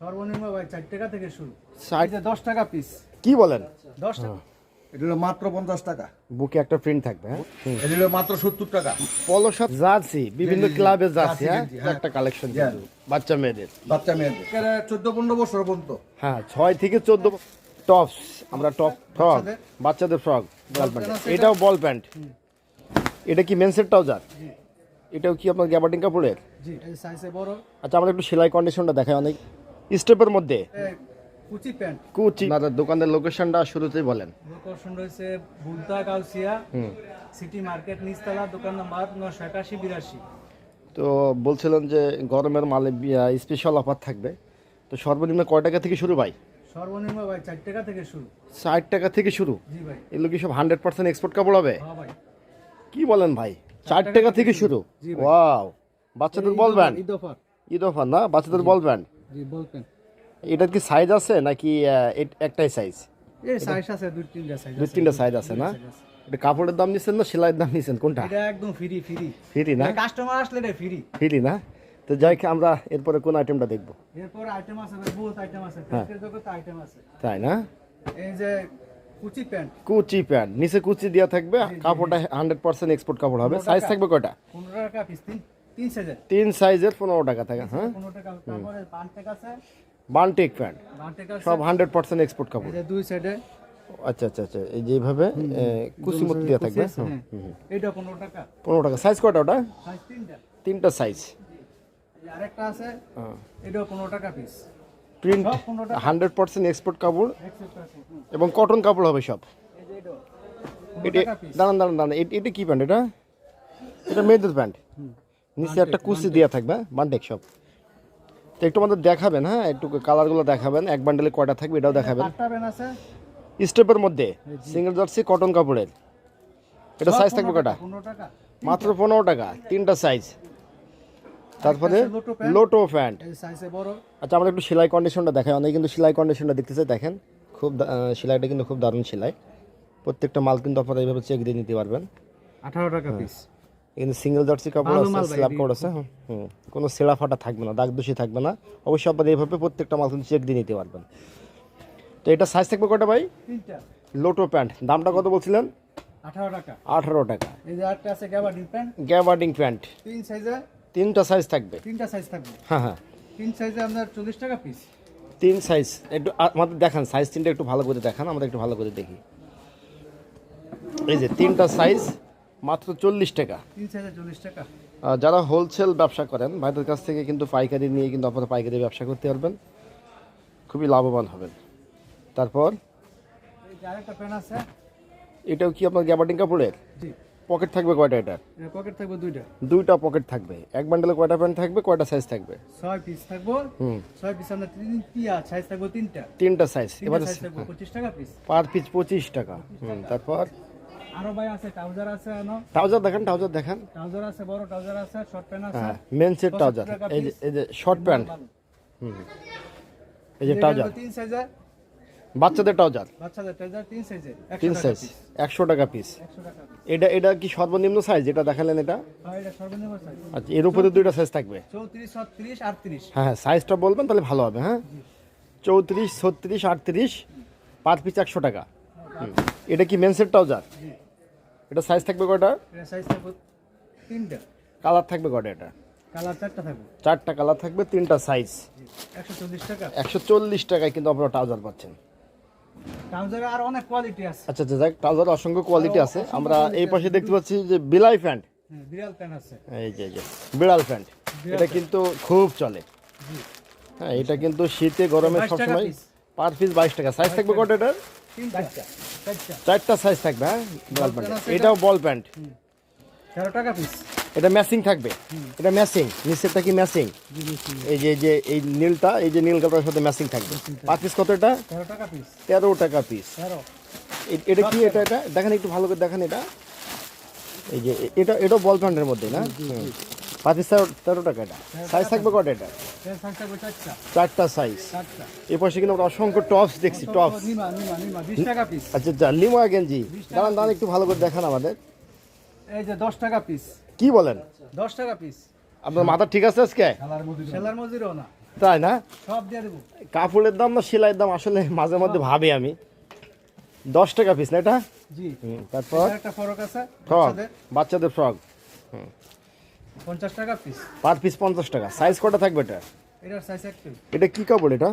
সর্বনিম্ন ভাই চার টাকা থেকে শুরু। যে দশ টাকা পিস কি বলেন? দশ টাকা। এটা হলো মাত্র পঞ্চাশ টাকা। বুকে একটা প্রিন্ট থাকবে হ্যাঁ? এটা হলো মাত্র সত্তর টাকা। পলো শার্ট জার্সি বিভিন্ন ক্লাবে জার্সি হ্যাঁ? হ্যাঁ। একটা কালেকশন হ্যাঁ। বাচ্চা মেয়েদের। বাচ্চা মেয়েদের। চোদ্দ পনেরো বছর পর্যন্ত। হ্যাঁ ছয় থেকে চোদ্দ টপস আমরা টপ ফ্রক বাচ্চাদের? ফ্রক বল প্যান্ট এটাও বল প্যান্ট এটা কি মেন্সের ট্রাউজার এটাও কি আপনার গ্যাবার্ডিং কাপড়ের জি। এই সাইজে বড়। আচ্ছা আমরা একটু সেলাই কন্ডিশনটা দেখাই অনেক। স্টেপের মধ্যে? কুচি প্যান্ট। কুচি। আপনাদের দোকানের লোকেশনটা শুরুতেই বলেন। লোকেশন রয়েছে বুলতা গাউসিয়া সিটি মার্কেট নিচতলা দোকান নাম্বার নশো একাশি বিরাশি। তো বলছিলেন যে গরমের মালে স্পেশাল অফার থাকবে। তো সর্বনিম্ন কয় টাকা থেকে শুরু ভাই? সর্বনিম্ন ভাই চার টাকা থেকে শুরু। ষাট টাকা থেকে শুরু? জি ভাই। এগুলো কি সব হান্ড্রেড পার্সেন্ট এক্সপোর্ট কাপড় হবে? হ্যাঁ ভাই। কি বলেন ভাই? চার টাকা থেকে শুরু? জি ওয়াও। বাচ্চাদের বলবেন ঈদ অফার। ঈদ অফার না? বাচ্চাদের বলবেন জি এটার কি সাইজ আছে নাকি একটাই সাইজ এই সাইজ আছে দুই তিনটা সাইজ দুই তিনটা সাইজ আছে না? এটা কাপড়ের দাম নিচ্ছেন না সেলাইয়ের দাম নিচ্ছেন কোনটা? এটা একদম ফ্রি ফ্রি ফ্রি না? কাস্টমার আসলে এটা ফ্রি ফ্রি না? তো যাই আমরা এরপরে কোন আইটেমটা দেখব? এরপর আইটেম আছে বহুত আইটেম আছে জগতে আইটেম আছে। তাই না? এই যে কুচি প্যান্ট কুচি প্যান্ট নিচে কুচি দেওয়া থাকবে কাপড়টা হান্ড্রেড পার্সেন্ট এক্সপোর্ট কাপড় হবে। সাইজ থাকবে কয়টা? পনেরো টাকা পিস তিন সাইজের। পনেরো টাকা থাকে হ্যাঁ? বানটেক প্যান্ট। সব হান্ড্রেড পার্সেন্ট এক্সপোর্ট কাপড়। দুই সাইডে। আচ্ছা আচ্ছা আচ্ছা এই যেভাবে কুচি মতো দেওয়া থাকবে হ্যাঁ। পনেরো টাকা। পনেরো টাকা। সাইজ কয়টা ওটা? তিনটা। সাইজ আরেকটা আছে। এটাও পনেরো টাকা piece print hundred percent export কাপড়। এবং কটন কাপড় হবে সব। এটা দাঁড়ান দাঁড়ান দাঁড়ান। এটা কি প্যান্ট এটা? এটা মেয়েদের প্যান্ট নিচে একটা কুচি দেওয়া থাকবে বান্টেক সব তো একটু আমাদের দেখাবেন হ্যাঁ? একটু কালারগুলো দেখাবেন এক বান্ডেলে কয়টা থাকবে এটাও দেখাবেন। আটটা প্যান আছে। স্টেপের মধ্যে সিঙ্গেল জার্সি কটন কাপড়ের। এটা সাইজ থাকবে কটা? মাত্র পনেরো টাকা তিনটা সাইজ তারপরে লোটো প্যান্ট। আচ্ছা আমরা একটু সেলাই কন্ডিশনটা দেখাই। অনেকে কিন্তু সেলাই কন্ডিশনটা দেখতে চাই দেখেন। খুব দা- সেলাইটা কিন্তু খুব দারুণ সেলাই। প্রত্যেকটা মাল কিন্তু আপনারা এইভাবে চেক দিয়ে নিতে পারবেন। আঠারো টাকা পিস এখানে সিঙ্গেল জার্সি কাপড় আছে স্ল্যাব কাপড় আছে হুম, কোনো সেলা ফাটা থাকবে না দাগ দোষী থাকবে না। অবশ্যই আপনারা এইভাবে প্রত্যেকটা মাল কিন্তু চেক দিয়ে নিতে পারবেন। তো এটা সাইজ থাকবে কটা ভাই? তিনটা। লোটো প্যান্ট দামটা কত বলছিলেন? আঠারো টাকা। আঠারো টাকা। এই যে আরেকটা আছে গ্যাবার্ডিন প্যান্ট গ্যাবার্ডিং প্যান্ট তিন সাইজে তিনটা সাইজ থাকবে। তিনটা সাইজ থাকবে। হ্যাঁ হ্যাঁ। তিন সাইজে আপনার চল্লিশ টাকা পিস তিন সাইজ একটু আমাদের দেখান সাইজ তিনটা একটু ভালো করে দেখান আমরা একটু ভালো করে দেখি। এই যে তিনটা সাইজ মাত্র চল্লিশ টাকা। টাকা। যারা হোলসেল ব্যবসা করেন ভাইদের কাছ থেকে কিন্তু পাইকারি নিয়ে কিন্তু আপনারা পাইকারি ব্যবসা করতে পারবেন। খুবই লাভবান হবেন। তারপর? এটাও কি আপনার গ্যাবার্ডিং কাপড়ের পকেট থাকবে কয়টা এটা? পকেট থাকবে দুইটা। দুইটা পকেট থাকবে। এক বান্ডেলে কয়টা প্যান্ট থাকবে কয়টা সাইজ থাকবে? ছয় পিস থাকব। হুম। ছয় পিস আপনার তিন পিয়া সাইজ থাকব তিনটা। তিনটা সাইজ এবার সাইজ থাকব পঁচিশ টাকা পিস পার পিস পঁচিশ টাকা। হুম তারপর? আরও ভাই আছে ট্রাউজার আছে আনো। ট্রাউজার দেখান ট্রাউজার দেখান। ট্রাউজার আছে বড় ট্রাউজার আছে শর্ট প্যান্ট আছে। হ্যাঁ ট্রাউজার এই যে এই যে শর্ট প্যান্ট হুম এই যে এটা ট্রাউজার তিন সাইজে বাচ্চাদের ট্রাউজার বাচ্চাদের ট্রাউজার তিন সাইজে তিন সাইজ একশো টাকা পিস এটা এটা কি সর্বনিম্ন সাইজ যেটা দেখালেন এটা? এটা সর্বনিম্ন সাইজ আচ্ছা এর উপরে দুইটা সাইজ থাকবে? হ্যাঁ হ্যাঁ সাইজটা বলবেন তাহলে ভালো হবে হ্যাঁ? চৌত্রিশ ছত্রিশ আটত্রিশ পার পিস একশো টাকা। এটা কি মেন্সের ট্রাউজার এটা সাইজ থাকবে কয়টা? সাইজ থাকবে তিনটা। কালার থাকবে কয়টা এটা? কালার চারটা থাকবে। চারটা কালার থাকবে তিনটা সাইজ একশো চল্লিশ টাকা। একশো চল্লিশ টাকায় কিন্তু আপনারা ট্রাউজার পাচ্ছেন। ট্রাউজারে আর অনেক কোয়ালিটি আছে। আচ্ছা আচ্ছা যাক ট্রাউজার অসংখ্য কোয়ালিটি আছে। আমরা এই পাশে দেখতে পাচ্ছি যে বিলাই প্যান্ট। হ্যাঁ বিড়াল প্যান্ট আছে। এই যে যে বিড়াল প্যান্ট। এটা কিন্তু খুব চলে। হ্যাঁ এটা কিন্তু শীতে গরমে 22 টাকা সবসময়। পার পিস বাইশ টাকা। সাইজ থাকবে কত এটার? চারটা। সাইজ থাকবে হ্যাঁ? বিড়াল প্যান্ট এটাও বল প্যান্ট তেরো টাকা পিস এটা ম্যাচিং থাকবে। এটা ম্যাচিং নিচেরটা কি ম্যাচিং এই যে যে এই নীলটা এই যে নীল কাপড়ের সাথে ম্যাচিং থাকবে। পার পিস কত এটা? তেরো টাকা পিস তেরো টাকা পিস এটা কি এটা এটা? দেখেন একটু ভালো করে দেখেন এটা। এই যে এটা এটাও বল প্যান্টের মধ্যে না? তেরো সাইজ থাকবে কটা এটা? চারটা। সাইজ আমরা অসংখ্য টপস দেখছি টপস আচ্ছা গেঞ্জি একটু ভালো করে দেখান আমাদের। দশ টাকা পিস বলেন? দশ টাকা পিস আপনার মাথা ঠিক আছে তাই না? কাপড়ের দাম না সেলাইয়ের দাম আসলে মাঝে মধ্যে ভাবি আমি। দশ টাকা পিস না এটা? তারপর? ফ্রক বাচ্চাদের। ফ্রক 50 পিস পার টাকা। সাইজ কটা থাকবে এটা? এটা কি কাপড় এটা?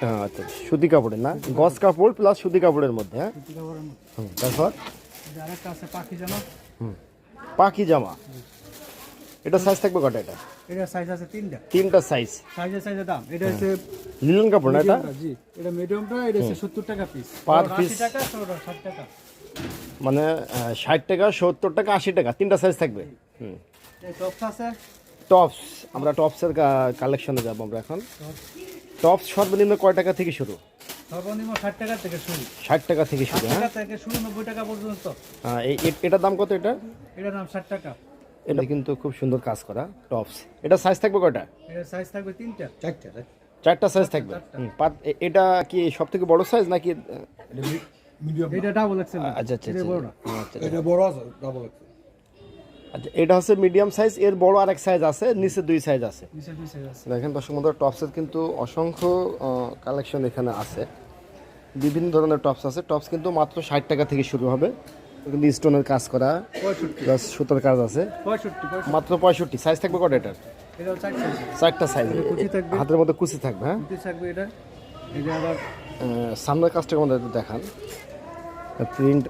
হ্যাঁ, আচ্ছা সুতি কাপড়ের না? গস কাপড় প্লাস সুতি কাপড়ের মধ্যে হ্যাঁ? তারপর? পাখি জামা। এটা সাইজ থাকবে কটা এটা? এটা সাইজ আছে তিনটা। তিনটা সাইজ এটা হচ্ছে লিলন কাপড় না এটা? জি। এটা হচ্ছে 70 টাকা পিস পার টাকা। মানে ষাট টাকা সত্তর টাকা আশি টাকা তিনটা সাইজ থাকবে। হুম। টপস আছে? টপস আমরা টপসের কালেকশনে যাব আমরা এখন। টপস সর্বনিম্ন কয় টাকা থেকে শুরু? সর্বনিম্ন ষাট টাকা থেকে শুরু। ষাট টাকা থেকে শুরু হ্যাঁ টাকা থেকে শুরু নব্বই টাকা পর্যন্ত। হ্যাঁ, এই এটার দাম কত এটা? এটার নাম ষাট টাকা। এটা কিন্তু খুব সুন্দর কাজ করা টপস এটা সাইজ থাকবে কয়টা? সাইজ থাকবে তিনটা। চারটা চারটা। সাইজ থাকবে। এটা কি সব থেকে বড় সাইজ নাকি মিডিয়াম এটা ডাবল এক্সেল আচ্ছা আচ্ছা এটা আচ্ছা। বড় আচ্ছা, এটা বড় আছে ডাবল আচ্ছা এটা হচ্ছে মিডিয়াম সাইজ এর বড় আরেক সাইজ আছে নিচে দুই সাইজ আছে। নিচে দুই সাইজ আছে। দেখেন দর্শক বন্ধুরা টপসের কিন্তু অসংখ্য কালেকশন এখানে আছে। বিভিন্ন ধরনের টপস আছে। টপস কিন্তু মাত্র ষাট টাকা থেকে শুরু হবে। কিন্তু স্টোনের কাজ করা প্লাস সুতোর কাজ আছে। মাত্র পঁয়ষট্টি। সাইজ থাকবে কটা এটার? সাইজ চারটা সাইজ থাকবে। হাতের মধ্যে কুচি থাকবে হ্যাঁ? থাকবে এটা। এটা আবার আহ, সামনের কাজটা আমাদের দেখান। প্রিন্ট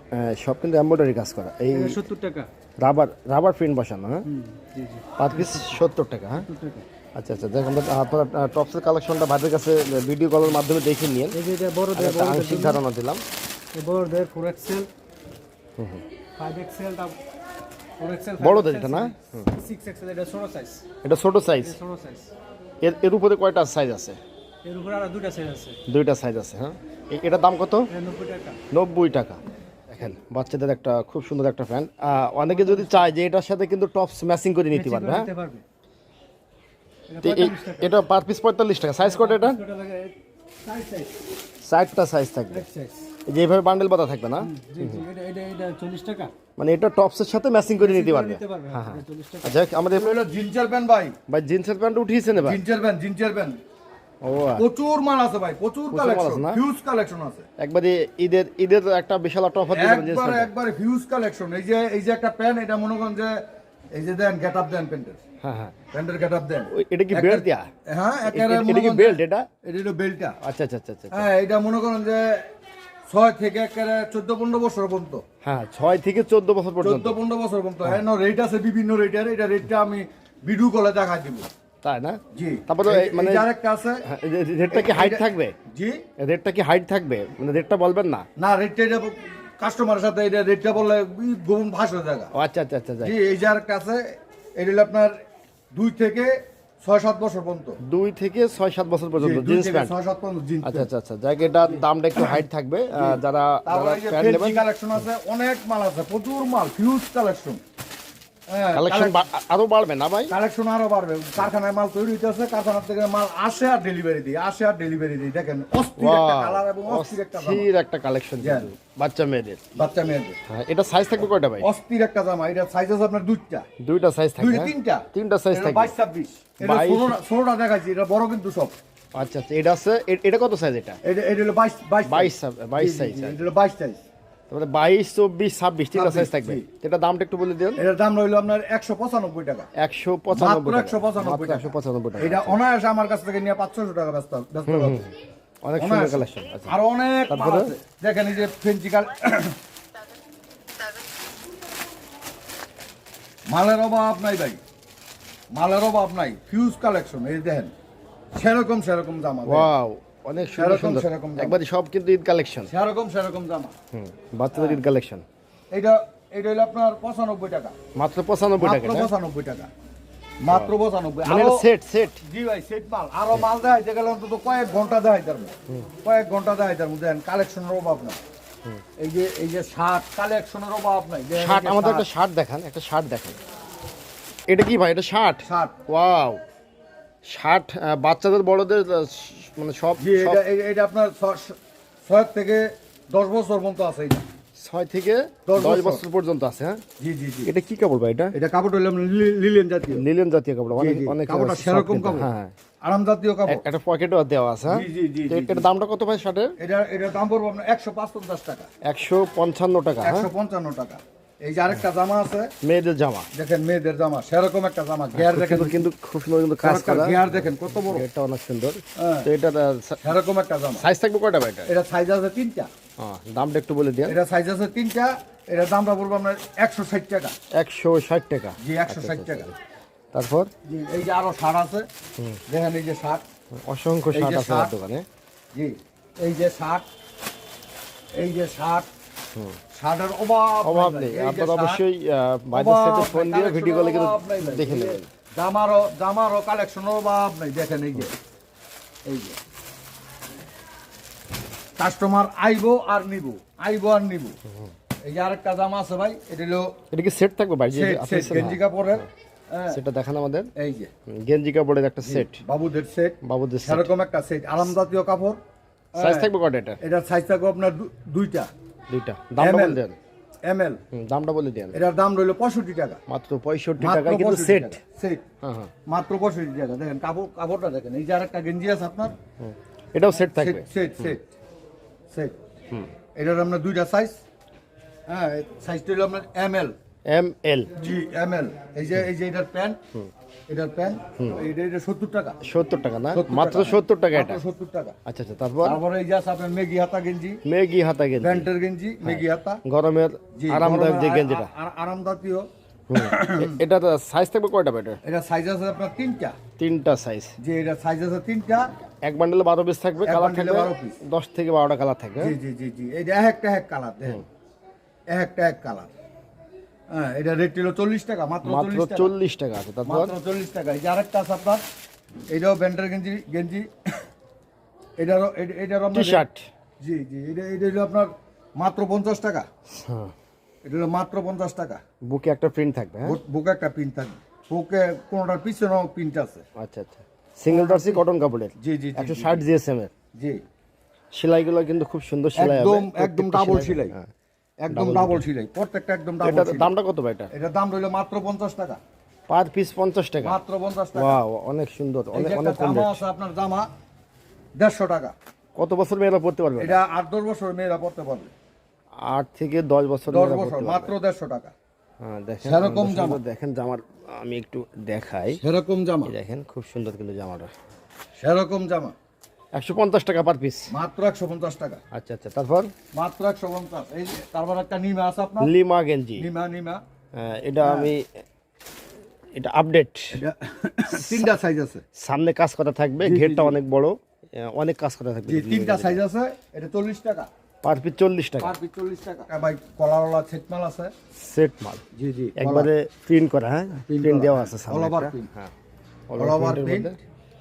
সব কিন্তু এমব্রয়ডারি কাজ করা। এই সত্তর টাকা। রাবার রাবার প্রিন্ট বসানো হ্যাঁ? হুম পাঁচ পিস সত্তর টাকা হ্যাঁ? আচ্ছা আচ্ছা দেখ আমরা আপনার টপসের কালেকশনটা ভাইদের কাছে ভিডিও কলের মাধ্যমে দেখে নিন এই যে এটা বড়দের আংশিক ধারণা দিলাম। বড়দের ফোর এক্সেল ফাইভ এক্সেল বড়দের এটা না? সিক্স এক্সেল এটা ছোট সাইজ এটা ছোট সাইজ এর এর উপরে কয়টা সাইজ আছে? এর উপরে আরও দুটা সাইজ আছে। দুইটা সাইজ আছে হ্যাঁ? এটার দাম কত? এটা নব্বই টাকা। নব্বই টাকা। দেখেন বাচ্চাদের একটা খুব সুন্দর একটা প্যান্ট অনেকে যদি চায় যে এটার সাথে কিন্তু টপস ম্যাচিং করে নিতে পারবে হ্যাঁ? এটা 45 টাকা। এটা পার পিস পঁয়তাল্লিশ টাকা। সাইজ কত এটা এটা সাইজ সাইজ চারটা সাইজ থাকবে। এক সাইজ এই যে এইভাবে বান্ডেল বাঁধা থাকবে না? জি জি এটা এটা এটা 40 টাকা। মানে এটা টপসের সাথে ম্যাচিং করে নিতে পারবে? হ্যাঁ হ্যাঁ এটা 40 টাকা। আচ্ছা আমাদের হলো জিঞ্চার প্যান্ট ভাই। ভাই জিন্সের প্যান্ট উঠিয়েছেন এবার? জিঞ্চার প্যান্ট জিঞ্চার প্যান্ট প্রচুর মাল আছে ভাই প্রচুর প্রচুর মাল আছে কালেকশন হিউজ কালেকশন আছে। একবারে ঈদের ঈদের একটা বিশাল একটা অফার দিবেন জিন্স একবারে হিউজ কালেকশন এই যে এই যে একটা প্যান্ট এটা মনে করেন যে এই যে দেন গেট আপ দেন প্যান্টের হ্যাঁ হ্যাঁ। প্যান্টের গেট আপ দেন। এটা কি বেল্ট দেয়া? হ্যাঁ এ- একেবারে এ- মনে এটা কি বেল্ট এটা? এটা হলো বেল্টটা আচ্ছা আচ্ছা আচ্ছা আচ্ছা। হ্যাঁ এটা মনে করেন যে ছয় থেকে একেবারে চোদ্দ পনেরো বছর পর্যন্ত। হ্যাঁ ছয় থেকে চোদ্দ বছর পর্যন্ত। চোদ্দ পনেরো বছর পর্যন্ত। হ্যাঁ। রেট আছে বিভিন্ন রেটের এটা রেটটা আমি ভিডিও কলে দেখা দিব। তাই না? জি। তারপরে মানে আরেকটা আছে হ্যাঁ, রেটটা কি হাইট থাকবে? জি। রেটটা কি হাইট থাকবে? মানে রেটটা বলবেন না। না রেটটা এটা কাস্টমারের সাথে এটা রেটটা বললে গোপন ভাষা জায়গা ও আচ্ছা আচ্ছা আচ্ছা জি এই যে আরেকটা আছে এটা হলো আপনার দুই থেকে ছয় সাত বছর পর্যন্ত। দুই থেকে ছয় সাত বছর পর্যন্ত জিন্স প্যান্ট। ছয় সাত পর্যন্ত জিন্স আচ্ছা আচ্ছা আচ্ছা। এটার দামটা একটু হাইট থাকবে। যারা যারা প্যান্ট নেবেন কালেকশন আছে অনেক মাল আছে প্রচুর মাল হিউজ কালেকশন কালেকশন আরও বাড়বে না ভাই? কালেকশন আরও বাড়বে। কারখানায় মাল তৈরি হইতেছে কারখানা থেকে মাল আসে আর ডেলিভারি দিই আসে আর ডেলিভারি দিই দেখেন অস্থির একটা কালার এবং অস্থির একটা অস্থির একটা কালেকশন। বাচ্চা মেয়েদের। বাচ্চা মেয়েদের। হ্যাঁ এটা সাইজ থাকবে কয়টা ভাই? অস্থির একটা জামা এটা সাইজ আছে আপনার দুইটা। দুইটা সাইজ থাকবে দুইটা হ্যাঁ? তিনটা। তিনটা সাইজ থাকবে। বাইশ ছাব্বিশ। এটা 22 ষোলোটা ষোলোটা দেখাচ্ছি এটা বড় কিন্তু সব। আচ্ছা আচ্ছা এটা আছে এটা কত সাইজ এটা? এটা হলো বাইশ বাইশ 22 size। বাইশ জি, জি, size, জি, হ্যাঁ। এটা হলো বাইশ সাইজ তারপরে বাইশ চব্বিশ ছাব্বিশ তিনটা সাইজ থাকবে। এটা দামটা একটু বলে দিন। এটার দাম রইল আপনার একশো পঁচানব্বই টাকা। একশো পঁচানব্বই একশো পঁচানব্বই একশো পঁচানব্বই টাকা। এটা অনায়াসে আমার কাছ থেকে নিয়ে পাঁচশো টাকা ব্যস্ত ব্যস্ত অনেক সুন্দর কালেকশন আচ্ছা। আর অনেক তারপরে? দেখেন এই যে ফেন্সি মালের অভাব নাই ভাই। মালের অভাব নাই। ফিউজ কালেকশন এই দেখেন। সেরকম সেরকম জামা। ওয়াও অনেক সুন্দর সুন্দর। সেরকম একবারে সব কিন্তু ঈদ কালেকশন। সেরকম সেরকম জামা। হুম বাচ্চাদের ঈদ কালেকশন। এটা এটা হলো আপনার পঁচানব্বই টাকা। মাত্র পঁচানব্বই টাকা মাত্র না? পঁচানব্বই টাকা। মাত্র পঁচানব্বই। মানে সেট সেট জি ভাই সেট মাল। আরও মাল দেখাইতে গেলে অন্তত কয়েক ঘণ্টা দেখাইতে পারব। কয়েক ঘণ্টা দেখাইতে পারব। দেখেন কালেকশনের অভাব নাই। এই যে এই যে শার্ট কালেকশনের অভাব নাই। শার্ট আমাদের একটা শার্ট দেখান একটা শার্ট দেখান। এটা কি ভাই এটা শার্ট শার্ট ওয়াও শার্ট বাচ্চাদের বড়দের মানে সব এটা এটা আপনার ছয় থেকে দশ বছর পর্যন্ত আছে এটা। ছয় থেকে দশ বছর। পর্যন্ত আছে হ্যাঁ? জি জি জি। এটা কি কাপড় ভাই এটা? এটা কাপড় হইলাম লিলেন জাতীয়। লিলেন জাতীয় কাপড় অনেক। অনেক কাপড়টা সেরকম কাপড়। হ্যাঁ। আরাম জাতীয় কাপড়। এক- একটা পকেটও দেওয়া আছে হ্যাঁ? জি, জি, জি, এটার দামটা কত ভাই শার্টের? এটা এটা দাম পড়ব আপনার একশো পঞ্চাশ টাকা। একশো পঞ্চান্ন টাকা হ্যাঁ? একশো পঞ্চান্ন টাকা। এই যে আরেকটা জামা আছে। মেয়েদের জামা। দেখেন মেয়েদের জামা সেরকম একটা জামা গিয়ার দেখেন। কিন্তু খুব সুন্দর কিন্তু কাজ করা। গিয়ার দেখেন কত বড়। এটা অনেক সুন্দর। হ্যাঁ। তো এটা সেরকম একটা জামা। সাইজ থাকবে কয়টা ভাই এটা? এটা সাইজ আছে তিনটা। হ্যাঁ, দামটা একটু বলে দিন। এটা সাইজ আছে তিনটা এটা দামটা পড়ব আপনার একশো ষাট টাকা। একশো ষাট টাকা। জি একশো ষাট টাকা। তারপর? জি এই যে আরও শার্ট আছে। দেখেন এই যে শার্ট। অসংখ্য শার্ট আছে দোকানে। জি এই যে শার্ট। এই যে শার্ট। শার্টের অভাব অভাব নেই। আপনারা অবশ্যই সাথে ফোন দিয়ে ভিডিও কলে কিন্তু। দেখে নেবেন। জামারও জামারও কালেকশনের অভাব নাই দেখেন এই যে। এই যে। কাস্টমার আইবো আর নিবো আইবো আর নিবো। এই যে আরেকটা জামা আছে ভাই এটা হলো এটা কি সেট থাকবে ভাই? যে আপনি গেঞ্জি কাপড়ের। হ্যাঁ, সেটা দেখান আমাদের। এই যে। গেঞ্জি কাপড়ের একটা সেট বাবুদের সেট বাবুদের সেট সেরকম একটা সেট আরাম জাতীয় কাপড়। সাইজ থাকবে কয়টা এটা এটার সাইজ থাকবে আপনার দুইটা। দুইটা। দামটা বলে দেন। M L. হুম, দামটা বলে দেন। এটার দাম রইল পঁয়ষট্টি টাকা। মাত্র পঁয়ষট্টি টাকায় কিন্তু সেট টাকা। সেট মাত্র পঁয়ষট্টি টাকা। দেখেন কাপড় কাপড়টা দেখেন এই যে আরেকটা গেঞ্জি আছে আপনার। এটাও সেট থাকবে। সেট সেট সেট এটার আপনার দুইটা সাইজ হ্যাঁ সাইজটা হলো আপনার এম এল এম এল জি এম এল এই যে এই যে এটার প্যান্ট এটার প্যান্ট এটা এটা সত্তর টাকা। সত্তর টাকা না? মাত্র। সত্তর টাকা এটা? সত্তর টাকা। আচ্ছা আচ্ছা তারপর? তারপরে এই যে আপনার মেগি হাতা গেঞ্জি। মেগি হাতা গেঞ্জি। প্যান্টের গেঞ্জি মেগি হাতা। গরমের আরামদায়ক যে গেঞ্জিটা। আ- আরামদাতীয় হুম। এটা সাইজ থাকবে কয়টা ভাই এটা? সাইজ আছে আপনার তিনটা। তিনটা সাইজ যে এটা সাইজ আছে তিনটা। এক বান্ডেলে বারো পিস থাকবে কালার থাকবে 12 piece। দশ থেকে বারোটা কালার থাকবে জি জি জি জি এটা এক একটা এক কালার দেখেন। এক একটা এক কালার হ্যাঁ এটা রেট ছিল চল্লিশ টাকা মাত্র মাত্র চল্লিশ টাকা। আছে মাত্র চল্লিশ টাকা। এই যে আরেকটা আছে আপনার এটাও ব্যান্ডের গেঞ্জি গেঞ্জি। এটারও এ- এটারও টি শার্ট জি জি এটা এটা হলো আপনার মাত্র পঞ্চাশ টাকা। হ্যাঁ। এটা হলো মাত্র পঞ্চাশ টাকা। বুকে একটা প্রিন্ট থাকবে হ্যাঁ? বুকে একটা পিন থাকবে। বুকে কোনোটার পিছনেও পিনট আছে। আচ্ছা আচ্ছা। সিঙ্গেল জার্সি কটন কাপড়ের জি জি একশো ষাট জিএসএম এর জি। সেলাইগুলো কিন্তু খুব সুন্দর সেলাই একদম একদম ডাবল সেলাই। হ্যাঁ। একদম ডাবল সেলাই প্রত্যেকটা একদম ডাবল সেলাই দামটা কত ভাই এটা? এটার দাম রইল মাত্র পঞ্চাশ টাকা। পার পিস পঞ্চাশ টাকা। মাত্র পঞ্চাশ টাকা। ওয়াও অনেক সুন্দর অনেক অনেক কম জামা আছে আপনার জামা দেড়শো টাকা। কত বছর মেয়েরা পড়তে পারবে? এটা? এটা আট দশ বছর মেয়েরা পড়তে পারবে। আট থেকে দশ বছর দশ মেয়েরা বছর মাত্র পারবে। দেড়শো টাকা। হ্যাঁ দেখেন সেরকম জামা। দেখেন জামার আমি একটু দেখাই। সেরকম জামা। দেখেন খুব সুন্দর কিন্তু জামাটা। সেরকম জামা। একশো পঞ্চাশ টাকা পার পিস মাত্র একশো পঞ্চাশ টাকা। আচ্ছা আচ্ছা তারপর? মাত্র একশো পঞ্চাশ। এই তারপর একটা নিমা আছে আপনার? লিমা গেঞ্জি। নিমা নিমা। হ্যাঁ, এটা আমি এটা আপডেট তিনটা সাইজ আছে। সামনে কাজ করা থাকবে ঘেরটা অনেক বড়। অনেক কাজ করা থাকবে। তিনটা সাইজ আছে এটা চল্লিশ টাকা। পার পিস চল্লিশ টাকা। পার পিস চল্লিশ টাকা। ভাই কলারওয়ালা ছেটমাল আছে। সেট মাল। জি জি একবারে প্রিন্ট করা হ্যাঁ? প্রিন্ট দেওয়া হ্যাঁ। আছে over একটা। print। হ্যাঁ অল ওভার প্রিন্ট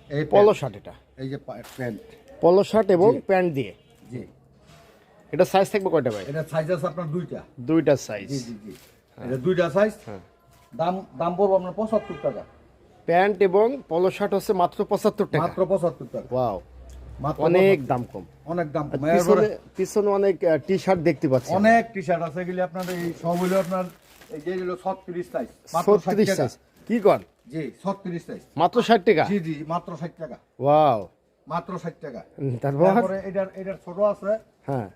এই পলো শার্ট এটা। এই যে প্যান্ট। পলো শার্ট এবং প্যান্ট দিয়ে? জি। এটা সাইজ থাকবে কয়টা ভাই? এটা সাইজ আছে আপনার দুইটা। দুইটা সাইজ জি জি জি। এটা দুইটা সাইজ হ্যাঁ। দাম দাম পড়ব আপনার পঁচাত্তর টাকা। প্যান্ট এবং পলো শার্ট হচ্ছে মাত্র পঁচাত্তর টাকা। মাত্র পঁচাত্তর টাকা। ওয়াও অনেক দাম কম। অনেক দাম কম। পিছনে পিছনে অনেক টি শার্ট দেখতে পাচ্ছি অনেক টি শার্ট আছে। এগুলি আপনার এই সব হলো আপনার এই যে হলো ছত্রিশ সাইজ ছত্রিশ সাইজ কি কর? জি সাইজ মাত্র ষাট টাকা? জি জি মাত্র ষাট টাকা। ওয়াও। মাত্র ষাট টাকা। তারপর? তারপরে এটার এটার ছোট আছে। হ্যাঁ।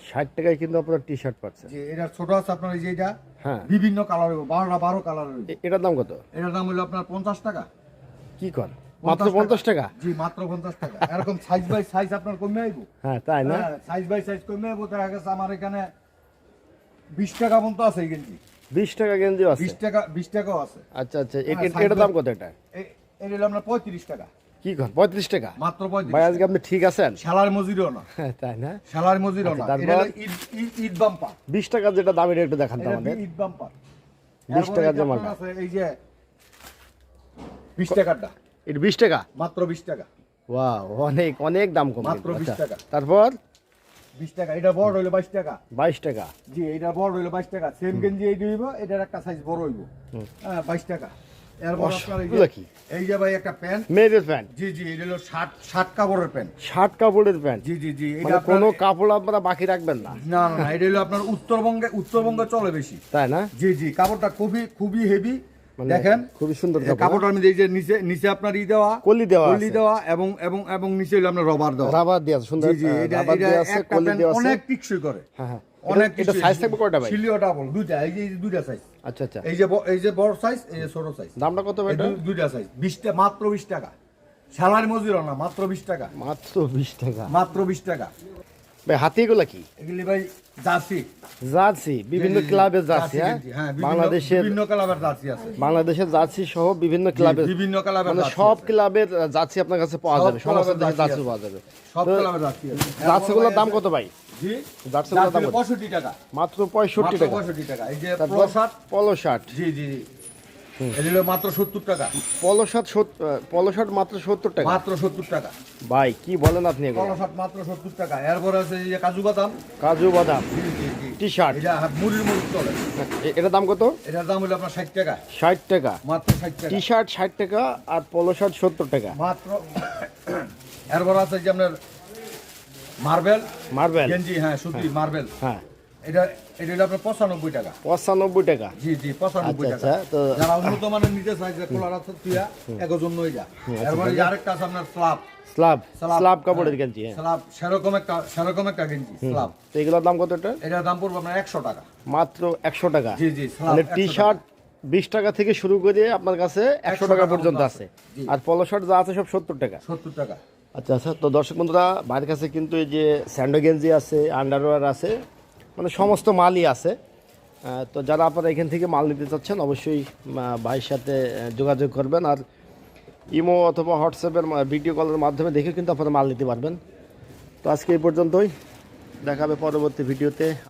ষাট টাকায় কিন্তু আপনার টি শার্ট পাচ্ছে যে এটার ছোট আছে আপনার এই যে এটা। হ্যাঁ। বিভিন্ন কালার হইব বারোটা বারো কালার হইব এটার দাম কত? এটার দাম হলো আপনার পঞ্চাশ টাকা। কি কর? মাত্র পঞ্চাশ টাকা? জি মাত্র পঞ্চাশ টাকা। এরকম সাইজ বাই সাইজ আপনার কমে আইব। হ্যাঁ তাই না? সাইজ বাই সাইজ কমে আইব। দেখা গেছে আমার এখানে বিশ টাকা পর্যন্ত আছে গেঞ্জি। বিশ টাকা গেঞ্জি আছে। বিশ টাকা বিশ টাকাও আছে। আচ্ছা আচ্ছা হ্যাঁ, দাম কত এটা? এ- এটা হলো আপনার পঁয়ত্রিশ টাকা। কি কর পঁয়ত্রিশ টাকা? মাত্র ভাই আজকে আপনি ঠিক আছেন? শালার মজুরিও না। হ্যাঁ তাই না? শালার মজুরিও না। আচ্ছা, এটা ঈদ- ঈদ বাম্পার। বিশ টাকার যেটা দাম এটা একটু দেখান তো আমাদের। ঈদ বাম্পার। 20 টাকার যে এরপরে মালটা। আপনার আছে এই যে বিশ টাকারটা। এটা বিশ টাকা? মাত্র বিশ টাকা। ওয়াও অনেক অনেক দাম কম মাত্র কিন্তু। 20 আচ্ছা, টাকা। তারপর? বিশ টাকা এটা বড় হইল বাইশ টাকা। বাইশ টাকা। জি এটা বড় হইল বাইশ টাকা। সেম গেঞ্জি এই হইব এটার একটা সাইজ বড় হইব। হ্যাঁ বাইশ টাকা। এরপর আপনার এই যে- এই যে ভাই একটা প্যান্ট। মেয়েদের প্যান্ট? জি জি এটা হলো শার্ট শার্ট কাপড়ের প্যান্ট। শার্ট কাপড়ের প্যান্ট? জি জি জি এটা মানে কোনো কাপড় আপনারা বাকি রাখবেন না? না না এটা হলো আপনার উত্তরবঙ্গে উত্তরবঙ্গে চলে বেশি। তাই না? জি জি কাপড়টা খুবই খুবই হেভি দেখেন? খুবই সুন্দর এই কাপড়। কাপড়টার এই যে নিচে নিচে আপনার ই দেওয়া কলি দেওয়া কলি দেওয়া এবং এবং এবং নিচে হলো আপনার রবার দেওয়া। রাবার দেওয়া সুন্দর। জি এটা দেওয়া আছে কলি দেওয়া আছে। অনেক টিকসই করে। হ্যাঁ হ্যাঁ। অনেক এটা- এটা সাইজ থাকবে কয়টা ভাই? সিলিও ডাবল দুইটা। এই যে দুইটা সাইজ আচ্ছা আচ্ছা। এই যে এই যে বড় সাইজ এই যে ছোট সাইজ দামটা কত ভাই এই এটা? দু- দুইটা সাইজ বিশটা মাত্র বিশ টাকা। স্যালারি মজুরি না মাত্র বিশ টাকা। মাত্র বিশ টাকা। মাত্র বিশ টাকা। ভাই হাতি এগুলা কি? এগুলি ভাই জার্সি। জার্সি বিভিন্ন। ক্লাবের জার্সি হ্যাঁ? বাংলাদেশের বিভিন্ন জার্সি আছে। বাংলাদেশের জার্সি সহ বিভিন্ন ক্লাবের বিভিন্ন মানে সব ক্লাবের জার্সি আপনার কাছে পাওয়া যাবে সমস্ত দেশের জার্সি জার্সি পাওয়া যাবে। সব তো জার্সি আছে। জার্সিগুলোর দাম কত ভাই? জি? জার্সিগুলোর দাম জার্সি কত? পঁয়ষট্টি টাকা। মাত্র পঁয়ষট্টি মাত্র টাকা। পঁয়ষট্টি টাকা। এই যে তারপর শার্ট। পলো শার্ট। জি জি। এগুলো মাত্র সত্তর টাকা। পলো শার্ট সত- শার্ট মাত্র সত্তর টাকা? মাত্র সত্তর টাকা। ভাই কি বলেন আপনি এগুলো? শার্ট মাত্র সত্তর টাকা। এরপর আছে যে কাজু বাদাম। কাজু বাদাম। টি শার্ট এটা মুড়ির মুড়ি চলে। এটার দাম কত? এটার দাম হলো আপনার ষাট টাকা। ষাট টাকা। মাত্র ষাট টাকা। টি শার্ট ষাট টাকা আর পলো শার্ট সত্তর টাকা। মাত্র এরপর আছে যে আপনার মার্বেল। মার্বেল। গেঞ্জি হ্যাঁ সুতি মার্বেল। হ্যাঁ। এটা এটা হলো আপনার পঁচানব্বই টাকা। পঁচানব্বই টাকা? জি জি পঁচানব্বই আচ্ছা, টাকা। আচ্ছা, যারা উন্নত মানের নিতে চাই যে কোলার আছে তুইয়া একজন নই যা। এরপরে আরেকটা আছে আপনার স্লাব। স্লাব স্লাব স্লাব কাপড়ের গেঞ্জি স্লাব সেরকম একটা সেরকম একটা গেঞ্জি স্লাব। তো এগুলোর দাম কত এটা? এটার দাম পড়বে আপনার একশো টাকা। মাত্র একশো টাকা? জি, জি, মানে টি শার্ট বিশ টাকা থেকে শুরু করে আপনার কাছে একশো টাকা পর্যন্ত আছে। আর পলো শার্ট যা আছে সব সত্তর টাকা। সত্তর টাকা। আচ্ছা আচ্ছা তো দর্শক বন্ধুরা ভাইয়ের কাছে কিন্তু এই যে স্যান্ডো গেঞ্জি আছে আন্ডারওয়ার আছে মানে সমস্ত মালই আছে। তো যারা আপনারা এখান থেকে মাল নিতে চাচ্ছেন, অবশ্যই ভাইয়ের সাথে যোগাযোগ করবেন আর ইমো অথবা হোয়াটসঅ্যাপের ভিডিও কলের মাধ্যমে দেখে কিন্তু আপনারা মাল নিতে পারবেন। তো আজকে এই পর্যন্তই। দেখাবে পরবর্তী ভিডিওতে।